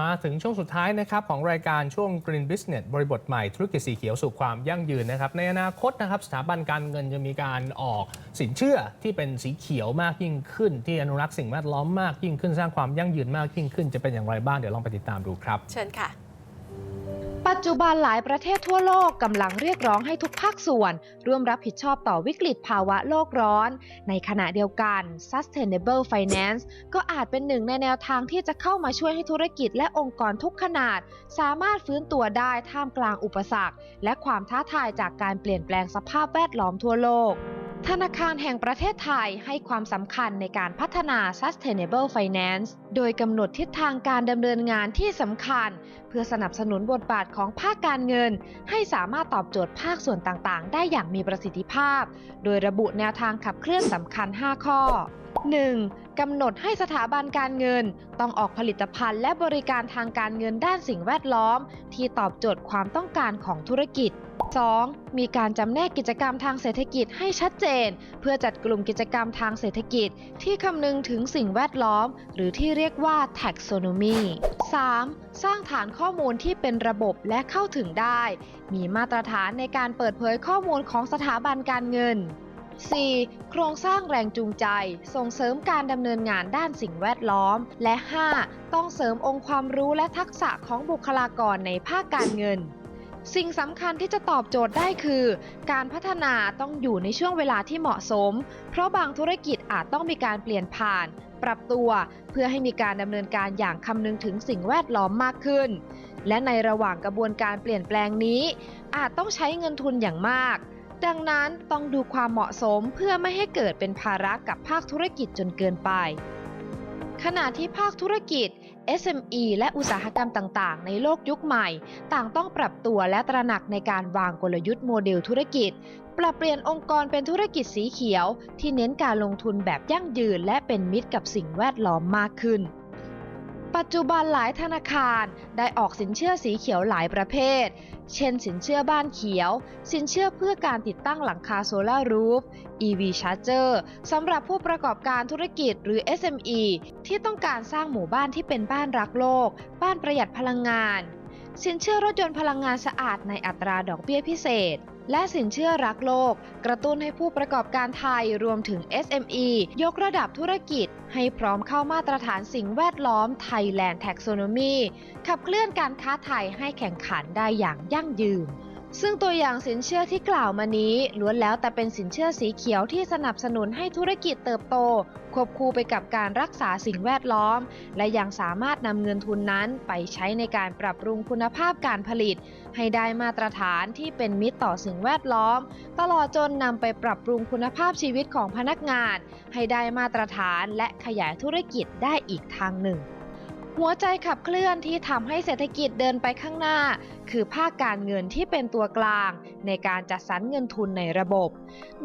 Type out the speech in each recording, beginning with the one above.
มาถึงช่วงสุดท้ายนะครับของรายการช่วง Green Business บริบทใหม่ธุรกิจสีเขียวสู่ความยั่งยืนนะครับ ในอนาคตนะครับสถาบันการเงินจะมีการออกสินเชื่อที่เป็นสีเขียวมากยิ่งขึ้น ที่อนุรักษ์สิ่งแวดล้อมมากยิ่งขึ้นสร้างความยั่งยืนมากยิ่งขึ้นจะเป็นอย่างไรบ้างเดี๋ยวลองไปติดตามดูครับ เชิญค่ะ ปัจจุบันหลายประเทศทั่วโลกกำลังเรียกร้องให้ทุกภาคส่วน ร่วมรับผิดชอบต่อวิกฤตภาวะโลกร้อน ในขณะเดียวกัน Sustainable Finance ก็อาจเป็นหนึ่งในแนวทางที่จะเข้ามาช่วยให้ธุรกิจและองค์กรทุกขนาด สามารถฟื้นตัวได้ท่ามกลางอุปสรรค และความท้าทายจากการเปลี่ยนแปลงสภาพแวดล้อมทั่วโลก ธนาคารแห่งประเทศไทยให้ความสำคัญในการพัฒนา Sustainable Finance โดยกำหนดทิศทางการดำเนินงานที่สำคัญ เพื่อสนับสนุนบทบาทของภาคการเงิน ให้สามารถตอบโจทย์ภาคส่วนต่างๆ ได้อย่างมีประสิทธิภาพ โดยระบุแนวทางขับเคลื่อนสำคัญ 5 ข้อ 1. กำหนดให้สถาบันการเงิน ต้องออกผลิตภัณฑ์และบริการทางการเงินด้านสิ่งแวดล้อม ที่ตอบโจทย์ความต้องการของธุรกิจ 2. มีการจำแนกกิจกรรมทางเศรษฐกิจให้ชัดเจน เพื่อจัดกลุ่มกิจกรรมทางเศรษฐกิจ ที่คำนึงถึงสิ่งแวดล้อม หรือที่เรียกว่า taxonomy 3. สร้างฐานข้อมูลที่เป็นระบบและเข้าถึงได้ มีมาตรฐานในการเปิดเผยข้อมูลของสถาบันการเงิน 4. โครงสร้างแรงจูงใจ ส่งเสริมการดำเนินงานด้านสิ่งแวดล้อม และ 5. ต้องเสริมองค์ความรู้และทักษะของบุคลากรในภาคการเงิน สิ่งสำคัญที่จะตอบโจทย์ได้คือ การพัฒนาต้องอยู่ในช่วงเวลาที่เหมาะสม เพราะบางธุรกิจอาจต้องมีการเปลี่ยนผ่าน ปรับตัว เพื่อให้มีการดำเนินการอย่างคำนึงถึงสิ่งแวดล้อมมากขึ้น และในระหว่างกระบวนการเปลี่ยนแปลงนี้ อาจต้องใช้เงินทุนอย่างมาก ดังนั้นต้องดูความเหมาะสมเพื่อไม่ให้เกิดเป็นภาระกับภาคธุรกิจจนเกินไป ขณะที่ภาคธุรกิจ SME และอุตสาหกรรมต่างๆ ในโลกยุคใหม่ ต่างต้องปรับตัวและตระหนักในการวางกลยุทธ์โมเดลธุรกิจ ปรับเปลี่ยนองค์กรเป็นธุรกิจสีเขียว ที่เน้นการลงทุนแบบยั่งยืน และเป็นมิตรกับสิ่งแวดล้อมมากขึ้น ปัจจุบันหลายธนาคารได้ออกสินเชื่อสีเขียวหลายประเภท เช่นสินเชื่อบ้านเขียว สินเชื่อเพื่อการติดตั้งหลังคาโซลาร์รูฟ EV Charger สำหรับผู้ประกอบการธุรกิจหรือ SME ที่ต้องการสร้างหมู่บ้านที่เป็นบ้านรักโลก บ้านประหยัดพลังงาน สินเชื่อรถยนต์พลังงานสะอาดในอัตราดอกเบี้ยพิเศษ และสินเชื่อรักโลก กระตุ้นให้ผู้ประกอบการไทยรวมถึง SME ยกระดับธุรกิจ ให้พร้อมเข้ามาตรฐานสิ่งแวดล้อม Thailand Taxonomy ขับเคลื่อนการค้าไทยให้แข่งขันได้อย่างยั่งยืน ซึ่งตัวอย่างสินเชื่อที่กล่าวมานี้ล้วนแล้วแต่เป็นสินเชื่อสีเขียวที่สนับสนุนให้ธุรกิจเติบโต ควบคู่ไปกับการรักษาสิ่งแวดล้อม และยังสามารถนำเงินทุนนั้นไปใช้ในการปรับปรุงคุณภาพการผลิต ให้ได้มาตรฐานที่เป็นมิตรต่อสิ่งแวดล้อม ตลอดจนนำไปปรับปรุงคุณภาพชีวิตของพนักงาน ให้ได้มาตรฐานและขยายธุรกิจได้อีกทางหนึ่ง หัวใจขับเคลื่อนที่ทำให้เศรษฐกิจเดินไปข้างหน้า คือภาคการเงินที่เป็นตัวกลาง ในการจัดสรรเงินทุนในระบบ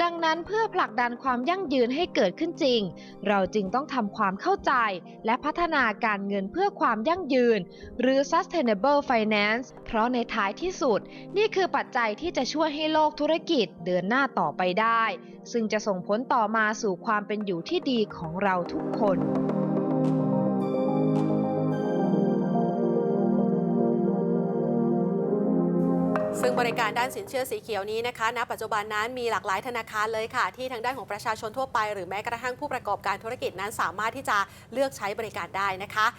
ดังนั้นเพื่อผลักดันความยั่งยืนให้เกิดขึ้นจริง เราจึงต้องทำความเข้าใจ และพัฒนาการเงินเพื่อความยั่งยืน หรือ sustainable finance เพราะในท้ายที่สุด นี่คือปัจจัยที่จะช่วยให้โลกธุรกิจเดินหน้าต่อไปได้ ซึ่งจะส่งผลต่อมาสู่ความเป็นอยู่ที่ดีของเราทุกคน บริการด้านสินเชื่อสีเขียวนี้นะคะณปัจจุบันนั้นมีหลากหลายธนาคารเลยค่ะ ที่ทางด้านของประชาชนทั่วไป หรือแม้กระทั่งผู้ประกอบการธุรกิจนั้นสามารถที่จะเลือกใช้บริการได้นะคะ